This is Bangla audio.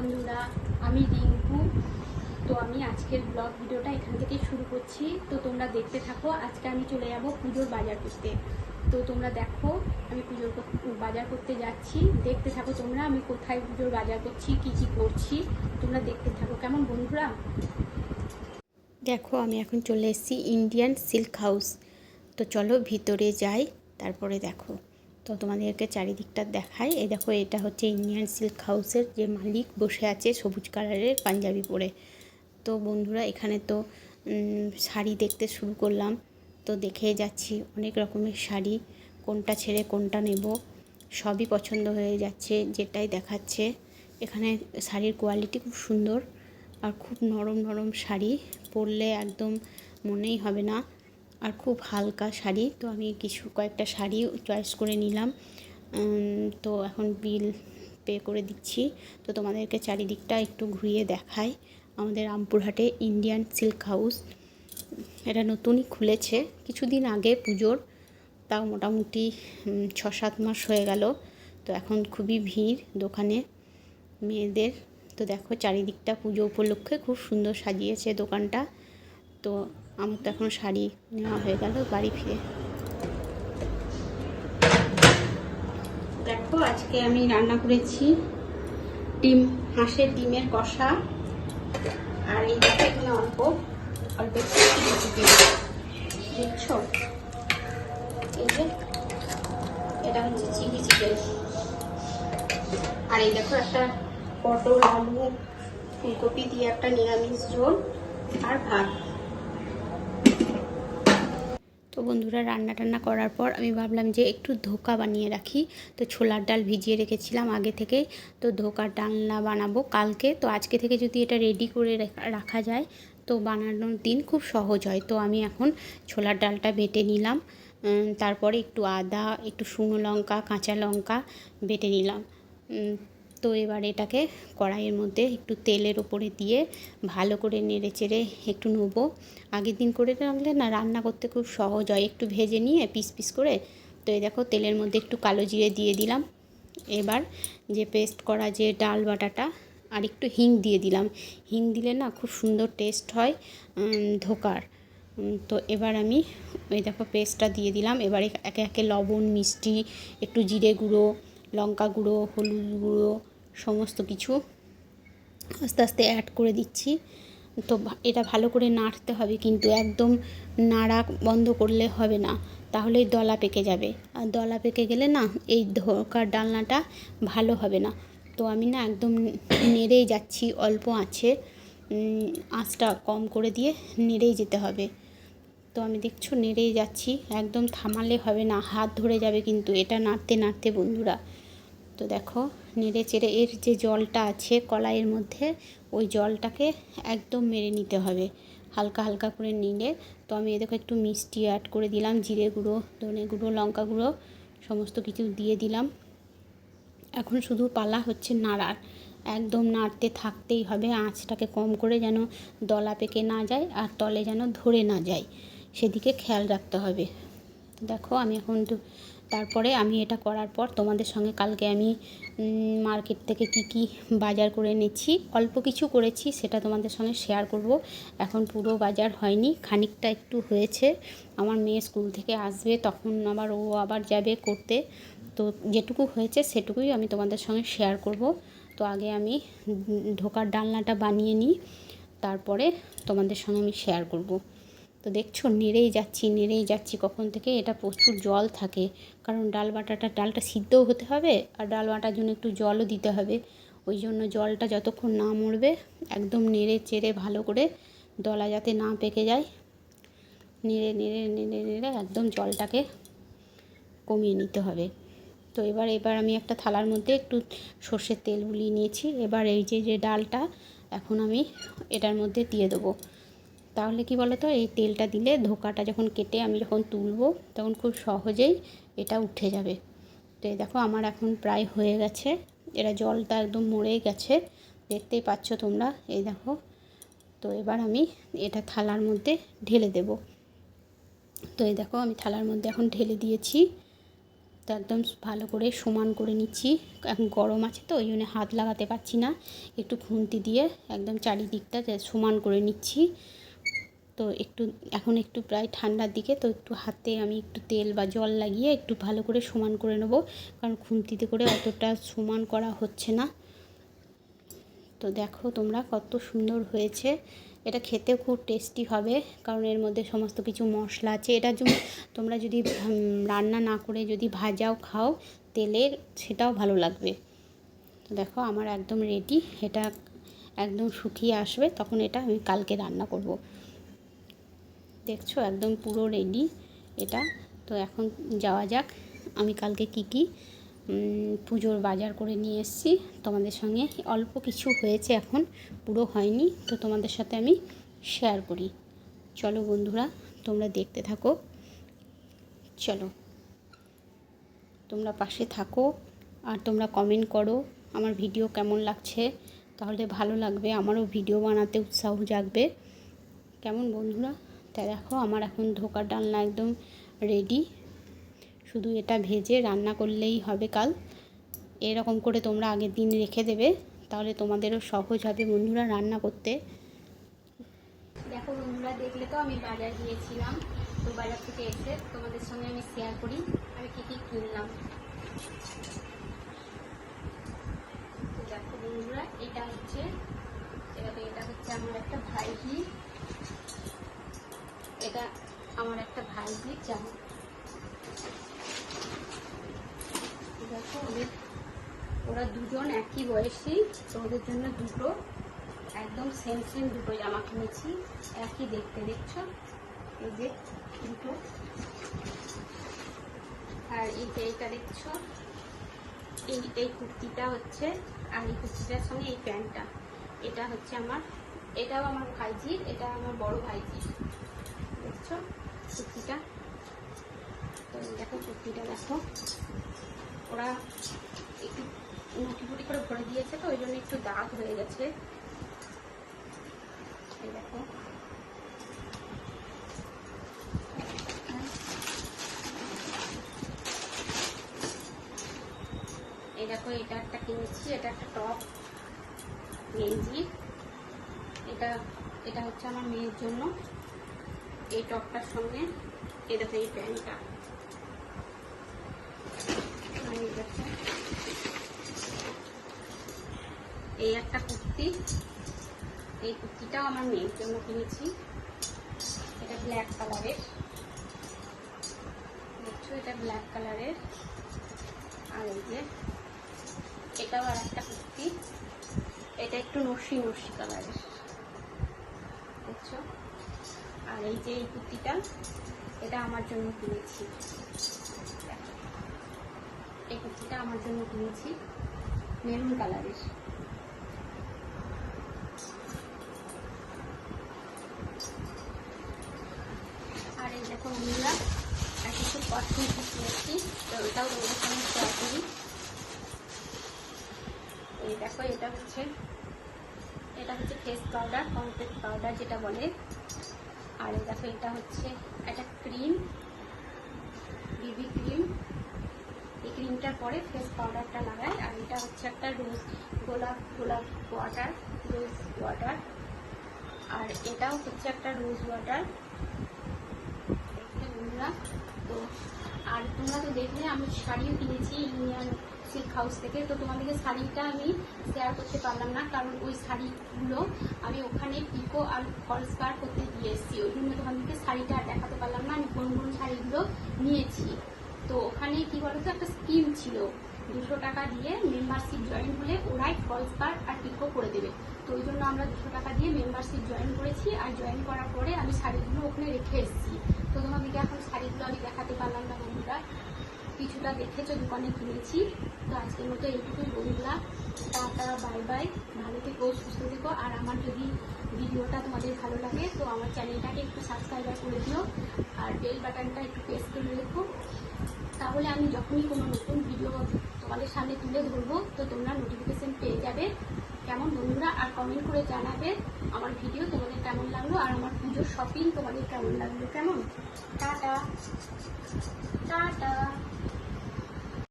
বন্ধুরা, আমি রিঙ্কু। তো আমি আজকের ব্লগ ভিডিওটা এখান থেকে শুরু করছি। তো তোমরা দেখতে থাকো, আজকে আমি চলে যাব পুজোর বাজার করতে। তো তোমরা দেখো, আমি পুজোর বাজার করতে যাচ্ছি। দেখতে থাকো তোমরা, আমি কোথায় পুজোর বাজার করছি, কি কি করছি। তোমরা দেখতে থাকো, কেমন বন্ধুরা? দেখো, আমি এখন চলে এসেছি ইন্ডিয়ান সিল্ক হাউস তো চলো ভিতরে যাই, তারপরে দেখো। তো তোমাদেরকে চারিদিকটা দেখাই। এই দেখো, এটা হচ্ছে ইন্ডিয়ান সিল্ক হাউসের যে মালিক বসে আছে সবুজ কালারের পাঞ্জাবি পরে। তো বন্ধুরা, এখানে তো শাড়ি দেখতে শুরু করলাম। তো দেখে যাচ্ছি অনেক রকমের শাড়ি, কোনটা ছেড়ে কোনটা নেব। সবই পছন্দ হয়ে যাচ্ছে, যেটাই দেখাচ্ছে। এখানে শাড়ির কোয়ালিটি খুব সুন্দর আর খুব নরম নরম শাড়ি পরলে একদম মনেই হবে না। আর খুব হালকা শাড়ি। তো আমি কিছু কয়েকটা শাড়ি চয়েস করে নিলাম। তো এখন বিল পে করে দিচ্ছি। তো তোমাদেরকে চারিদিকটা একটু ঘুরিয়ে দেখাই। আমাদের রামপুরহাটে ইন্ডিয়ান সিল্ক হাউস এটা নতুনই খুলেছে। কিছুদিন আগে পুজোর, তাও মোটামুটি ছ সাত মাস হয়ে গেল। তো এখন খুবই ভিড় দোকানে মেয়েদের। তো দেখো চারিদিকটা পুজো উপলক্ষে খুব সুন্দর সাজিয়েছে দোকানটা। তো আমার তো এখন শাড়ি নেওয়া হয়ে গেল, বাড়ি ফিরে। দেখো, আজকে আমি রান্না করেছি ডিম, হাঁসের ডিমের কষা। আর এই দেখো, এখানে অল্প অল্প দেখছ এই যে, এটা হচ্ছে চিলি চিকেন। আর এই দেখো, একটা পটল, আলু, ফুলকপি দিয়ে একটা নিরামিষ ঝোল আর ভাত। বন্ধুরা রান্না টান্না করার পর আমি ভাবলাম যে একটু ধোকা বানিয়ে রাখি। তো ছোলার ডাল ভিজিয়ে রেখেছিলাম আগে থেকে। তো ধোকার ডালনা বানাবো কালকে। তো আজকে থেকে যদি এটা রেডি করে রাখা যায়, তো বানানোর দিন খুব সহজ হয়। তো আমি এখন ছোলার ডালটা বেটে নিলাম। তারপরে একটু আদা, একটু শুকনো লঙ্কা, কাঁচা লঙ্কা বেটে নিলাম। তো এবার এটাকে কড়াইয়ের মধ্যে একটু তেলের ওপরে দিয়ে ভালো করে নেড়ে চেড়ে একটু নেব। আগের দিন করে রাখলে না রান্না করতে খুব সহজ হয়। একটু ভেজে নিয়ে পিস পিস করে তো এই দেখো তেলের মধ্যে একটু কালো জিরে দিয়ে দিলাম। এবার যে পেস্ট করা যে ডাল বাটাটা আর একটু হিং দিয়ে দিলাম। হিং দিলে না খুব সুন্দর টেস্ট হয় ধোকার। তো এবার আমি ওই দেখো পেস্টটা দিয়ে দিলাম। এবারে একে একে লবণ, মিষ্টি, একটু জিরে গুঁড়ো, লঙ্কা গুঁড়ো, হলুদ গুঁড়ো সমস্ত কিছু আস্তে আস্তে অ্যাড করে দিচ্ছি। তো এটা ভালো করে নাড়তে হবে কিন্তু একদম নাড়া বন্ধ করলে হবে না, তাহলেই দলা পেকে যাবে। আর দলা পেকে গেলে না এই ধোকার ডালনাটা ভালো হবে না। তো আমি না একদম নেড়েই যাচ্ছি, অল্প আছে আঁচটা কম করে দিয়ে নেড়েই যেতে হবে। তো আমি দেখছ নেড়েই যাচ্ছি, একদম থামালে হবে না, হাত ধরে যাবে কিন্তু এটা নাড়তে নাড়তে বন্ধুরা। তো দেখো, নেড়ে চেড়ে এর যে জলটা আছে কলাইয়ের মধ্যে, ওই জলটাকে একদম মেরে নিতে হবে। হালকা হালকা করে নিলে, তো আমি এ দেখো একটু মিষ্টি অ্যাড করে দিলাম, জিরে গুঁড়ো, ধনে গুঁড়ো, লঙ্কা গুঁড়ো, সমস্ত কিছু দিয়ে দিলাম। এখন শুধু পালা হচ্ছে নাড়ার। একদম নাড়তে থাকতেই হবে, আঁচটাকে কম করে যেন দলা পেকে না যায় আর তলে যেন ধরে না যায়। সেদিকে খেয়াল রাখতে হবে। দেখো, আমি এখন তারপরে আমি এটা করার পর তোমাদের সঙ্গে কালকে আমি মার্কেট থেকে কি কি বাজার করে এনেছি, অল্প কিছু করেছি, সেটা তোমাদের সঙ্গে শেয়ার করব। এখন পুরো বাজার হয়নি, খানিকটা একটু হয়েছে। আমার মেয়ে স্কুল থেকে আসবে, তখন আবার ও আবার যাবে করতে। তো যেটুকু হয়েছে সেটুকুই আমি তোমাদের সঙ্গে শেয়ার করব। তো আগে আমি ঢোকার ডালনাটা বানিয়ে নিই, তারপরে তোমাদের সঙ্গে আমি শেয়ার করব। তো দেখছ, নেড়েই যাচ্ছি নেড়েই যাচ্ছি। কখন থেকে এটা প্রচুর জল থাকে। কারণ ডাল বাটাটা, ডালটা সিদ্ধও হতে হবে আর ডাল বাটার জন্য একটু জলও দিতে হবে। ওই জন্য জলটা যতক্ষণ না মরবে, একদম নেড়ে চেড়ে ভালো করে দলা যাতে না পেকে যায়, নেড়ে নেড়ে নেড়ে নেড়ে একদম জলটাকে কমিয়ে নিতে হবে। তো এবার এবার আমি একটা থালার মধ্যে একটু সর্ষের তেল বুলিয়ে নিয়েছি। এবার এই যে যে ডালটা, এখন আমি এটার মধ্যে দিয়ে দেবো। তাহলে কি বলো তো এই তেলটা দিলে ধোকাটা যখন কেটে আমি যখন তুলবো, তখন খুব সহজেই এটা উঠে যাবে। তো এই দেখো আমার এখন প্রায় হয়ে গেছে। এরা জলটা একদম মরে গেছে। দেখতেই পাচ্ছ তোমরা, এই দেখো। তো এবার আমি এটা থালার মধ্যে ঢেলে দেব। তো এই দেখো আমি থালার মধ্যে এখন ঢেলে দিয়েছি। তো একদম ভালো করে সমান করে নিচ্ছি। এখন গরম আছে তো, ওই জন্য হাত লাগাতে পারছি না। একটু খুন্তি দিয়ে একদম চারিদিকটা সমান করে নিচ্ছি। তো একটু, এখন একটু প্রায় ঠান্ডার দিকে, তো একটু হাতে আমি একটু তেল বা জল লাগিয়ে একটু ভালো করে সমান করে নেব। কারণ খুন্তিতে করে অতটা সমান করা হচ্ছে না। তো দেখো তোমরা কত সুন্দর হয়েছে। এটা খেতে খুব টেস্টি হবে, কারণ এর মধ্যে সমস্ত কিছু মশলা আছে। এটা জন্য তোমরা যদি রান্না না করে যদি ভাজাও খাও তেলের সেটাও ভালো লাগবে। তো দেখো আমার একদম রেডি এটা একদম শুকিয়ে আসবে, তখন এটা আমি কালকে রান্না করব। দেখছ? একদম পুরো রেডি এটা তো এখন যাওয়া যাক। আমি কালকে কি কি পুজোর বাজার করে নিয়ে এসেছি। তোমাদের সঙ্গে অল্প কিছু হয়েছে এখন, পুরো হয়নি। তো তোমাদের সাথে আমি শেয়ার করি। চলো বন্ধুরা, তোমরা দেখতে থাকো। চলো। তোমরা পাশে থাকো আর তোমরা কমেন্ট করো আমার ভিডিও কেমন লাগছে। তাহলে ভালো লাগবে। আমারও ভিডিও বানাতে উৎসাহ জাগবে। কেমন বন্ধুরা? তাই দেখো, আমার এখন ধোকার ডালনা একদম রেডি শুধু এটা ভেজে রান্না করলেই হবে কাল। এরকম করে তোমরা আগের দিন রেখে দেবে, তাহলে তোমাদেরও সহজ হবে বন্ধুরা রান্না করতে। দেখো বন্ধুরা, দেখলে তো আমি বাজার গিয়েছিলাম, তো বাজার থেকে এসে তোমাদের সঙ্গে আমি শেয়ার করি, আমি কী কী কিনলাম। দেখো বন্ধুরা, এটা হচ্ছে এটা হচ্ছে আমার একটা ভাইজি। এটা আমার একটা ভাইজি জামা দেখো ওদের ওরা দুজন একই বয়সী, তো ওদের জন্য দুটো, একদম সেম সেম দুটো জামা কিনেছি। একই দেখতে, দেখছ? এই যে দুটো। আর এই যে এইটা দেখছ? এই এই কুর্তিটা হচ্ছে, আর এই কুর্তিটার সঙ্গে এই প্যান্টটা। এটা হচ্ছে আমার এটাও আমার ভাইজির, এটা আমার বড় ভাইজির। দেখছ? কুর্তিটা তো দেখো কুর্তিটা দেখো। ওরা একটু মুটি ফুটি করে ভরে দিয়েছে তো, ওই জন্য একটু দাগ হয়ে গেছে। দেখো। এই দেখো, এটা একটা কিনেছি, এটা একটা টপ গেঞ্জি। এটা এটা হচ্ছে আমার মেয়ের জন্য। এই টপটার সঙ্গে দেখো এই প্যান্টটা এই একটা কুর্তি। এই কুর্তিটাও আমার মেয়ের জন্য কিনেছি। এটা ব্ল্যাক কালারের। দেখছ, এটা ব্ল্যাক কালারের। আর এই যে, এটাও আর একটা কুর্তি। এটা একটু নসি নসি কালারের। দেখছ? আর এই যে এই কুর্তিটা, এটা আমার জন্য কিনেছি। এই কুর্তিটা আমার জন্য কিনেছি, মেরুন কালারের। আর এই দেখো বন্ধুরা আর কিছু কসমেটিক কিনেছি তো ওটাও তোমাদের সঙ্গে শেয়ার করি। এই দেখো, এটা হচ্ছে এটা হচ্ছে ফেস পাউডার কমপ্লিট পাউডার যেটা বলে। আর এই দেখো, এটা হচ্ছে একটা ক্রিম বিবি ক্রিম এই ক্রিমটার পরে ফেস পাউডারটা লাগাই, আর এটা হচ্ছে একটা রোজ গোলাপ গোলাপ ওয়াটার রোজ ওয়াটার আর এটাও হচ্ছে একটা রোজ ওয়াটার তো আর তোমরা তো দেখলে আমি শাড়িও কিনেছি ইউনিয়ন সিল্ক হাউস থেকে। তো তোমাদেরকে শাড়িটা আমি শেয়ার করতে পারলাম না, কারণ ওই শাড়িগুলো আমি ওখানে পিকো আর ফলস পার করতে দিয়ে এসেছি। ওই জন্য তোমাদেরকে শাড়িটা আর দেখাতে পারলাম না, আমি কোন কোন শাড়িগুলো নিয়েছি। তো ওখানে কি বলতো, একটা স্কিম ছিল। দুশো টাকা দিয়ে মেম্বারশিপ জয়েন হলে ওরাই ফলস পার আর পিকো করে দেবে। তো ওই জন্য আমরা দুশো টাকা দিয়ে মেম্বারশিপ জয়েন করেছি আর জয়েন করার পরে আমি শাড়িগুলো ওখানে রেখে এসেছি। তো তোমাদেরকে এখন শাড়িগুলো আমি দেখাতে পারলাম না বন্ধুরা। কিছুটা দেখেছ দোকানে কিনেছি তো আজকের মতো এইটুকুই বন্ধুরা। Tata, bye bye. ভালো থেকো, সুস্থ থেকো। আর আমার যদি ভিডিওটা তোমাদের ভালো লাগে, তো আমার চ্যানেলটাকে একটু সাবস্ক্রাইব করে দিও। আর বেল বাটনটা একটু প্রেস করে রেখো। তাহলে আমি যখনই কোনো নতুন ভিডিও তোমাদের সামনে তুলে ধরবো, তো তোমরা নোটিফিকেশান পেয়ে যাবে। কেমন বন্ধুরা? আর কমেন্ট করে জানাবে আমার ভিডিও তোমাদের কেমন লাগল, আর আমার পুজোর শপিং তোমাদের কেমন লাগল। কেমন? টাটা। টাটা।